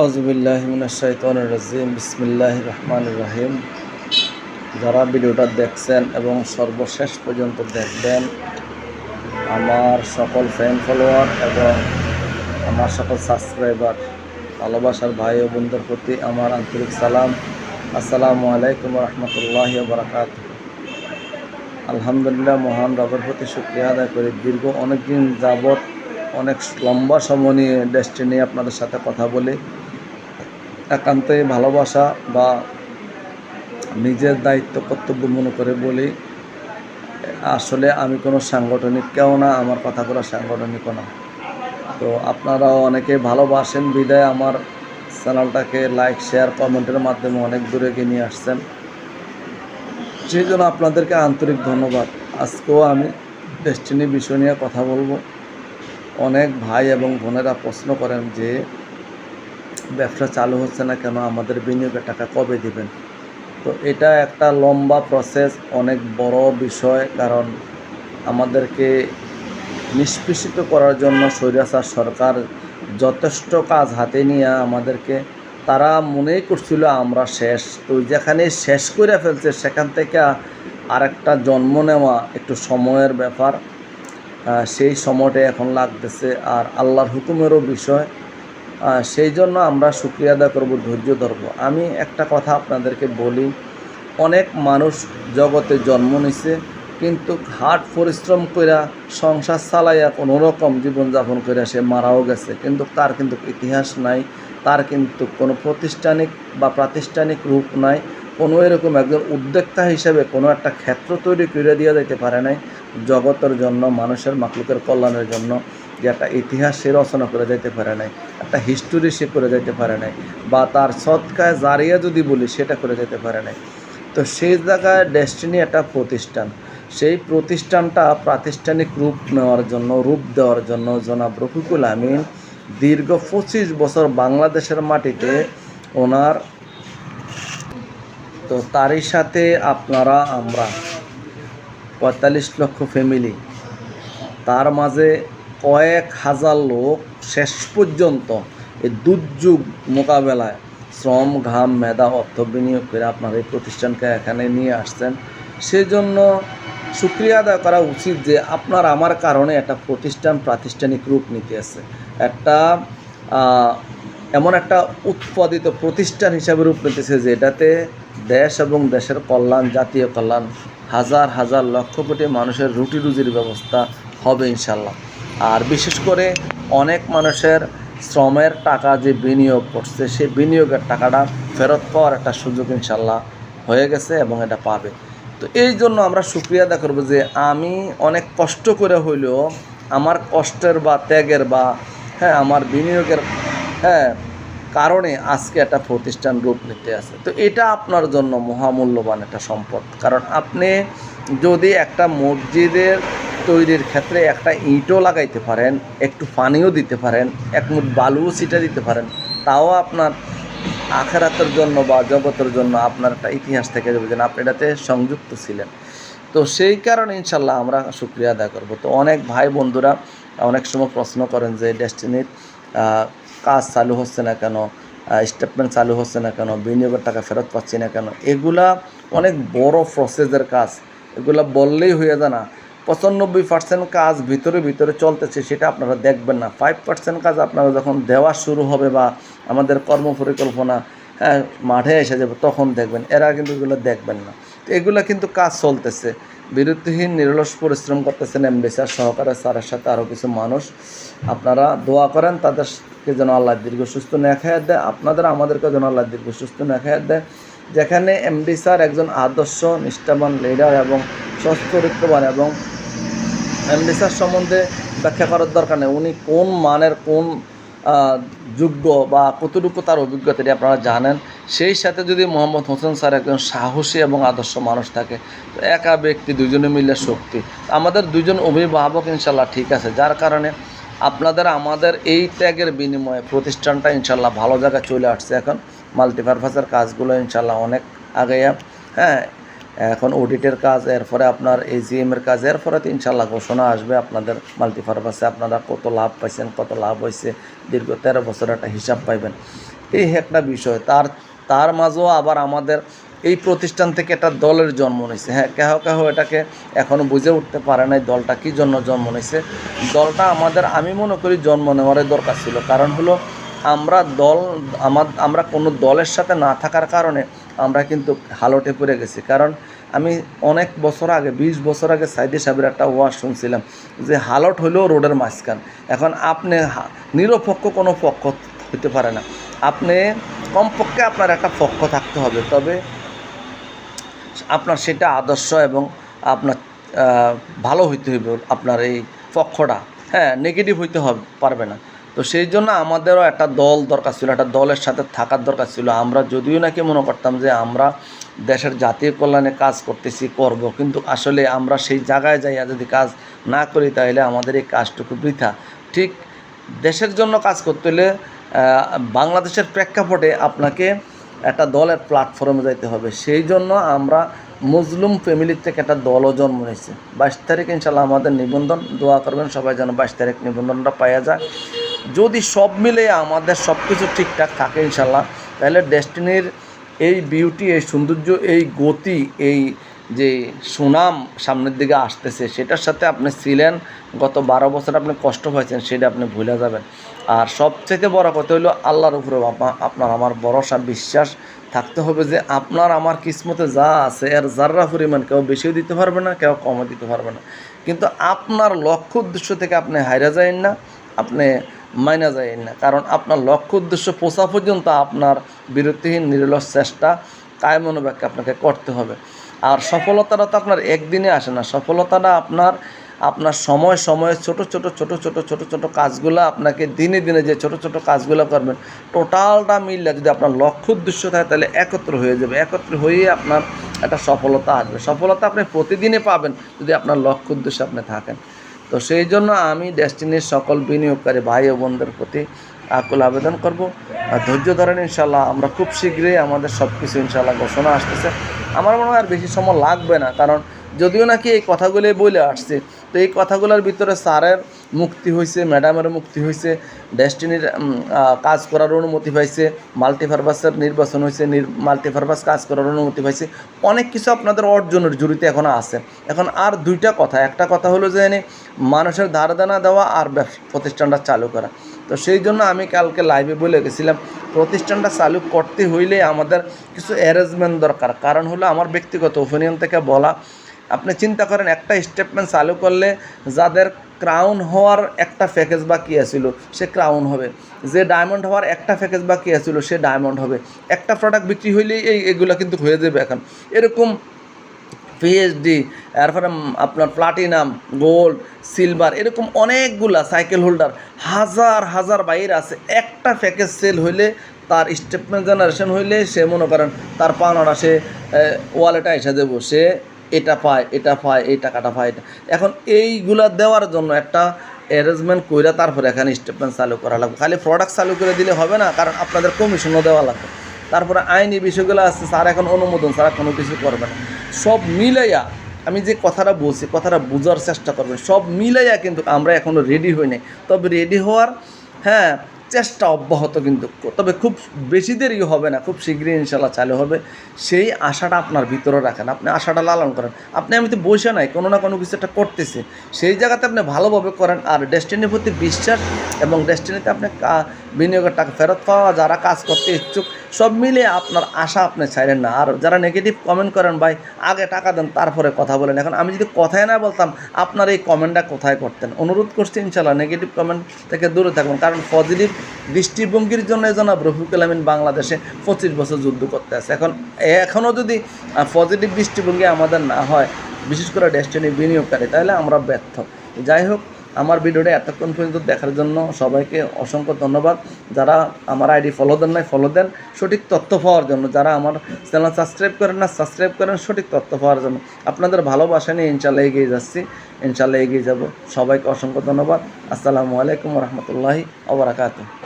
আউজবিল্লাহিমিনাশাইতানুর বিসমিল্লাহ রহমান রহিম। যারা ভিডিওটা দেখছেন এবং সর্বশেষ পর্যন্ত দেখবেন, আমার সকল ফ্যান ফলোয়ার এবং আমার সকল সাবস্ক্রাইবার ভালোবাসার ভাই ও বন্ধুর প্রতি আমার আন্তরিক সালাম। আসসালামু আলাইকুম রহমতুল্লাহ বারাকাত আলহামদুলিল্লাহ, মহান রবের প্রতি শুক্রিয়া আদায় করি। দীর্ঘ অনেক দিন যাবৎ অনেক লম্বা সময় নিয়ে ডেস্টিনি আপনাদের সাথে কথা বলি। একান্তই ভালোবাসা বা নিজের দায়িত্ব কর্তব্য মনে করে বলি, আসলে আমি কোনো সাংগঠনিক কেউ না, আমার কথা কথাগুলো সাংগঠনিকও না। তো আপনারাও অনেকে ভালোবাসেন, বিদায় আমার চ্যানেলটাকে লাইক, শেয়ার, কমেন্টের মাধ্যমে অনেক দূরে এগিয়ে নিয়ে আসছেন। সেই জন্য আপনাদেরকে আন্তরিক ধন্যবাদ। আজকেও আমি ডেস্টিনি বিষয় নিয়ে কথা বলব। অনেক ভাই এবং বোনেরা প্রশ্ন করেন যে ব্যবসা চালু হচ্ছে না কেন? আমাদের বিনিয়োগের টাকা কবে দিবেন? তো এটা একটা লম্বা প্রসেস অনেক বড় বিষয়, কারণ আমাদেরকে নিষ্পেষিত করার জন্য স্বৈরাচার সরকার যথেষ্ট কাজ হাতে নিয়ে আমাদেরকে, তারা মনেই করছিল আমরা শেষ। তো যেখানে শেষ করে ফেলছে, সেখান থেকে আরেকটা জন্ম নেওয়া একটু সময়ের ব্যাপার। সেই সময়টা এখন লাগতেছে। আর আল্লাহর হুকুমেরও বিষয় সেই জন্য আমরা শুক্রিয়া আদায় করব, ধৈর্য ধরবো। আমি একটা কথা আপনাদেরকে বলি, অনেক মানুষ জগতে জন্ম নিছে, কিন্তু হাট পরিশ্রম কইরা, সংসার চালাইয়া কোনো রকম জীবনযাপন করে সে মারাও গেছে। কিন্তু তার কিন্তু ইতিহাস নাই, তার কিন্তু কোনো প্রতিষ্ঠানিক বা প্রাতিষ্ঠানিক রূপ নাই, কোনো এরকম একজন উদ্যোক্তা হিসেবে কোনো একটা ক্ষেত্র তৈরি করে দিয়ে যেতে পারে নাই। জগতের জন্য, মানুষের মাকলুকের কল্যাণের জন্য। যে একটা ইতিহাস সে রচনা করে যেতে পারে নাই, একটা হিস্টোরি সে করে যেতে পারে নাই, বা তার সৎকায় জারিয়া যদি বলি সেটা করে যেতে পারে নাই। তো সেই জায়গায় ডেস্টিনি একটা প্রতিষ্ঠান। সেই প্রতিষ্ঠানটা প্রাতিষ্ঠানিক রূপ নেওয়ার জন্য, রূপ দেওয়ার জন্য জনাব রফিকুল আমিন দীর্ঘ পঁচিশ বছর বাংলাদেশের মাটিতে ওনার, তো তারই সাথে আপনারা, আমরা পঁয়তাল্লিশ লক্ষ ফ্যামিলি তার মাঝে কয়েক হাজার লোক শেষ পর্যন্ত এই দুর্যোগ মোকাবেলায় শ্রম, ঘাম, মেধা, অর্থ বিনিয়োগ করে আপনার এই প্রতিষ্ঠানকে এখানে নিয়ে আসছেন। সেজন্য সুক্রিয়া আদায় করা উচিত যে আপনার আমার কারণে একটা প্রতিষ্ঠান প্রাতিষ্ঠানিক রূপ নিতে আছে একটা এমন একটা উৎপাদিত প্রতিষ্ঠান হিসাবে রূপ নিতেছে যেটাতে দেশ এবং দেশের কল্যাণ, জাতীয় কল্যাণ, হাজার হাজার লক্ষ কোটি মানুষের রুটি রুজির ব্যবস্থা হবে ইনশাল্লাহ আর বিশেষ করে অনেক মানুষের শ্রমের টাকা যে বিনিয়োগ করছে, সেই বিনিয়োগের টাকাটা ফেরত পাওয়ার একটা সুযোগ ইনশাল্লাহ হয়ে গেছে এবং এটা পাবে। তো এই জন্য আমরা সুক্রিয়া আদা করব যে আমি অনেক কষ্ট করে হইলেও আমার কষ্টের বা ত্যাগের বা হ্যাঁ আমার বিনিয়োগের হ্যাঁ কারণে আজকে একটা প্রতিষ্ঠান রূপ নিতে আছে। তো এটা আপনার জন্য মহামূল্যবান একটা সম্পদ। কারণ আপনি যদি একটা মসজিদের তৈরির ক্ষেত্রে একটা ইঁটও লাগাইতে পারেন, একটু পানিও দিতে পারেন, এক মুঠ বালুও ছিটা দিতে পারেন। তাও আপনার আখেরাতের জন্য বা জগতের জন্য আপনার একটা ইতিহাস থেকে যাবে যেন আপনি এটাতে সংযুক্ত ছিলেন। তো সেই কারণে ইনশাল্লাহ আমরা শুক্রিয়া আদায় করব। তো অনেক ভাই বন্ধুরা অনেক সময় প্রশ্ন করেন যে, ডেস্টিনির কাজ চালু হচ্ছে না কেন? স্টেটমেন্ট চালু হচ্ছে না কেন? বিনিয়োগের টাকা ফেরত পাচ্ছি না কেন? এগুলা অনেক বড় প্রসেসের কাজ। এগুলা বললেই হয়ে যায় না। পঁচানব্বই পার্সেন্ট কাজ ভিতরে ভিতরে চলতেছে, সেটা আপনারা দেখবেন না। ফাইভ পার্সেন্ট কাজ আপনারা যখন দেওয়া শুরু হবে বা আমাদের কর্ম পরিকল্পনা হ্যাঁ মাঠে এসে যাবে, তখন দেখবেন। এরা কিন্তু এগুলো দেখবেন না। তো এগুলো কিন্তু কাজ চলতেছে। বিরতিহীন, নিরলস পরিশ্রম করতেছেন এমবিসার সহকারে স্যারের সাথে আরও কিছু মানুষ। আপনারা দোয়া করেন, তাদেরকে যেন আল্লাহ দীর্ঘ সুস্থ নেখায়াত দেয়। আপনাদের আমাদেরকে যেন আল্লাহ দীর্ঘ সুস্থ নেখায়াত দেয়। যেখানে এমডি স্যার একজন আদর্শ, নিষ্ঠাবান লিডার এবং সচ্চরিত্রবান এবং স্যার সম্বন্ধে ব্যাখ্যা করার দরকার নেই। উনি কোন মানের, কোন যোগ্য বা কতটুকু তার অভিজ্ঞতা এটি আপনারা জানেন। সেই সাথে যদি মোহাম্মদ হোসেন স্যার একজন সাহসী এবং আদর্শ মানুষ থাকে, তো একা ব্যক্তি দুজনে মিলে শক্তি। আমাদের দুজন অভিভাবক ইনশাল্লাহ ঠিক আছে। যার কারণে আপনাদের, আমাদের এই ত্যাগের বিনিময়ে প্রতিষ্ঠানটা ইনশাল্লাহ ভালো জায়গায় চলে আসছে এখন। মাল্টিপারপাসের কাজগুলো ইনশাল্লাহ অনেক আগে হ্যাঁ এখন অডিটের কাজ, এরপরে আপনার এজিএম এর কাজ, এরপরে তো ইনশাল্লাহ ঘোষণা আসবে আপনাদের মাল্টিপারপাসে আপনারা কত লাভ পাইছেন, কত লাভ হয়েছে দীর্ঘ তেরো বছর একটা হিসাব পাইবেন। এই একটা বিষয়, তার তার মাঝেও আবার আমাদের এই প্রতিষ্ঠান থেকে একটা দলের জন্ম নিয়েছে। হ্যাঁ কেহ কেহ এটাকে এখনও বুঝে উঠতে পারে নাই দলটা কী জন্য জন্ম নিয়েছে। দলটা আমাদের, আমি মনে করি জন্ম নেওয়ারই দরকার ছিল। কারণ হলো আমরা দল, আমার, আমরা কোনো দলের সাথে না থাকার কারণে আমরা কিন্তু হালটে পড়ে গেছি। কারণ আমি অনেক বছর আগে, বিশ বছর আগে সাইদি সাহেবের একটা ওয়াজ শুনছিলাম যে হালট হলেও রোডের মাঝখান। এখন আপনি নিরপেক্ষ কোনো পক্ষ হতে পারে না। আপনি কমপক্ষে আপনার একটা পক্ষ থাকতে হবে। তবে আপনার সেটা আদর্শ এবং আপনার ভালো হইতে হইবে আপনার এই পক্ষটা। হ্যাঁ নেগেটিভ হইতে হবে, পারবে না। তো সেই জন্য আমাদেরও একটা দল দরকার ছিল, একটা দলের সাথে থাকার দরকার ছিল। আমরা যদিও নাকি মনে করতাম যে আমরা দেশের জাতীয় কল্যাণে কাজ করতেছি, করব, কিন্তু আসলে আমরা সেই জায়গায় যাইয়া যদি কাজ না করি তাহলে আমাদের এই কাজটুকু বৃথা। ঠিক দেশের জন্য কাজ করতে হলে বাংলাদেশের প্রেক্ষাপটে আপনাকে একটা দলের প্ল্যাটফর্মে যাইতে হবে। সেই জন্য আমরা মুসলিম ফ্যামিলির থেকে একটা দলও জন্ম নিয়েছে। বাইশ তারিখ ইনশাল্লাহ আমাদের নিবন্ধন, দোয়া করবেন সবাই যেন বাইশ তারিখ নিবন্ধনটা পাওয়া যায়। যদি সব মিলে আমাদের সব কিছু ঠিকঠাক থাকে ইনশাল্লাহ তাহলে ডেস্টিনির এই বিউটি এই সৌন্দর্য, এই গতি, এই যে সুনাম সামনের দিকে আসতেছে, সেটার সাথে আপনি ছিলেন, গত বারো বছর আপনি কষ্ট পাইছেন, সেটা আপনি ভুলে যাবেন। আর সবথেকে বড় কথা হলো আল্লাহর উপরে আপনা- আপনার আমার ভরসা, বিশ্বাস থাকতে হবে যে আপনার আমার কিসমতে যা আছে, এর যার্রা পরিমাণ কেউ বেশিও দিতে পারবে না, কেউ কমও দিতে পারবে না। কিন্তু আপনার লক্ষ্য উদ্দেশ্য থেকে আপনি হাইরা যায়েন না, আপনি মাইনা যায় না। কারণ আপনার লক্ষ্য উদ্দেশ্য পৌঁছা পর্যন্ত আপনার বিরতিহীন, নিরলস চেষ্টা কায় মনোব্যাখ্যা আপনাকে করতে হবে। আর সফলতাটা তো আপনার একদিনে আসে না। সফলতাটা আপনার আপনার সময় সময়ে ছোট ছোট ছোট ছোট ছোট ছোট কাজগুলো আপনাকে দিনে দিনে যে ছোট ছোট কাজগুলো করবেন, টোটালটা মিললে যদি আপনার লক্ষ্য উদ্দেশ্য থাকে, তাহলে একত্র হয়ে যাবে। একত্র হয়ে আপনার একটা সফলতা আসবে। সফলতা আপনি প্রতিদিনে পাবেন যদি আপনার লক্ষ্য উদ্দেশ্যে আপনি থাকেন। তো সেই জন্য আমি ডেস্টিনির সকল বিনিয়োগকারী ভাই ও বোনদের প্রতি আকুল আবেদন করব। আর ধৈর্য ধরেন ইনশাল্লাহ আমরা খুব শীঘ্রই আমাদের সব কিছু ইনশাল্লাহ ঘোষণা আসতেছে। আমার মনে হয় আর বেশি সময় লাগবে না, কারণ যদিও নাকি এই কথাগুলি বলে আসছে, তো এই কথাগুলোর ভিতরে স্যারের মুক্তি হয়েছে ম্যাডামের মুক্তি হয়েছে ডেস্টিনির কাজ করার অনুমতি পাইছে, মাল্টিপারপাসের নির্বাচন হয়েছে মাল্টিপারপাস কাজ করার অনুমতি পাইছে, অনেক কিছু আপনাদের অর্জনের জুড়িতে এখন আছে। এখন আর দুইটা কথা, একটা কথা হলো যে মানুষের ধার দানা দেওয়া আর প্রতিষ্ঠানটা চালু করা। তো সেই জন্য আমি কালকে লাইভে বলে গেছিলাম, প্রতিষ্ঠানটা চালু করতে হইলে আমাদের কিছু অ্যারেঞ্জমেন্ট দরকার। কারণ হলো আমার ব্যক্তিগত ওপিনিয়ন থেকে বলা আপনি চিন্তা করেন, একটা স্টেটমেন্ট চালু করলে যাদের ক্রাউন হওয়ার একটা প্যাকেজ বাকি আছিল, সে ক্রাউন হবে। যে ডায়মন্ড হওয়ার একটা প্যাকেজ বাকি আছিল, সে ডায়মন্ড হবে। একটা প্রোডাক্ট বিক্রি হইলেই এই, এগুলো কিন্তু হয়ে যাবে এখন। এরকম পিএইচডি এরপরে আপনার প্লাটিনাম গোল্ড সিলভার এরকম অনেকগুলা সাইকেল হোল্ডার হাজার হাজার বাইর আছে। একটা প্যাকেজ সেল হইলে তার স্টেটমেন্ট জেনারেশন হইলে সে মনে করেন, তার পাওনাটা সে ওয়ালেটে এসে দেবো। সে এটা পায় এটা পায়, এই টাকাটা পায়, এটা। এখন এইগুলা দেওয়ার জন্য একটা অ্যারেঞ্জমেন্ট কইরা তারপরে এখানে স্টেটমেন্ট চালু করা লাগবে। খালি প্রোডাক্ট চালু করে দিলে হবে না, কারণ আপনাদের কমিশনও দেওয়া লাগবে। তারপরে আইনি বিষয়গুলো আছে, স্যার এখন অনুমোদন ছাড়া কোনো কিছু করবে না। সব মিলাইয়া, আমি যে কথাটা বলছি, কথাটা বোঝার চেষ্টা করবেন। সব মিলাইয়া কিন্তু আমরা এখনও রেডি হই নাই। তবে রেডি হওয়ার হ্যাঁ চেষ্টা অব্যাহত কিন্তু তবে খুব বেশি দেরি হবে না, খুব শীঘ্রই ইনশাল্লাহ চালু হবে। সেই আশাটা আপনার ভিতরে রাখেন, আপনি আশাটা লালন করেন। আপনি আমি তো বসে নাই, কোনো না কোনো কিছু একটা করতেছি সেই জায়গাতে আপনি ভালোভাবে করেন, আর ডেস্টিনির প্রতি বিশ্বাস এবং ডেস্টিনিতে আপনি বিনিয়োগের টাকা ফেরত পাওয়া, যারা কাজ করতে ইচ্ছুক, সব মিলিয়ে আপনার আশা আপনি ছাড়েন না। আর যারা নেগেটিভ কমেন্ট করেন, ভাই, আগে টাকা দেন, তারপরে কথা বলেন। এখন আমি যদি কথাই না বলতাম, আপনার এই কমেন্টটা কোথায় করতেন? অনুরোধ করছি ইনশাল্লাহ নেগেটিভ কমেন্ট থেকে দূরে থাকবেন কারণ পজিটিভ দৃষ্টিভঙ্গির জন্য জনাব রফিকুল আমিন বাংলাদেশে পঁচিশ বছর যুদ্ধ করতে আছে। এখন, এখনও যদি পজিটিভ দৃষ্টিভঙ্গি আমাদের না হয়, বিশেষ করে ডেস্টিনি বিনিয়োগকারী, তাহলে আমরা ব্যর্থ। যাই হোক আমার ভিডিওটা এতক্ষণ পর্যন্ত দেখার জন্য সবাইকে অসংখ্য ধন্যবাদ। যারা আমার আইডি ফলো দেন নাই ফলো দেন। সঠিক তথ্য পাওয়ার জন্য, যারা আমার চ্যানেল সাবস্ক্রাইব করেন না সাবস্ক্রাইব করেন, সঠিক তথ্য পাওয়ার জন্য। আপনাদের ভালোবাসা নিয়ে ইনশাল্লাহ এগিয়ে যাচ্ছি ইনশাল্লাহ এগিয়ে যাব। সবাইকে অসংখ্য ধন্যবাদ। আসসালামু আলাইকুম রহমতুল্লাহি আবরাকাত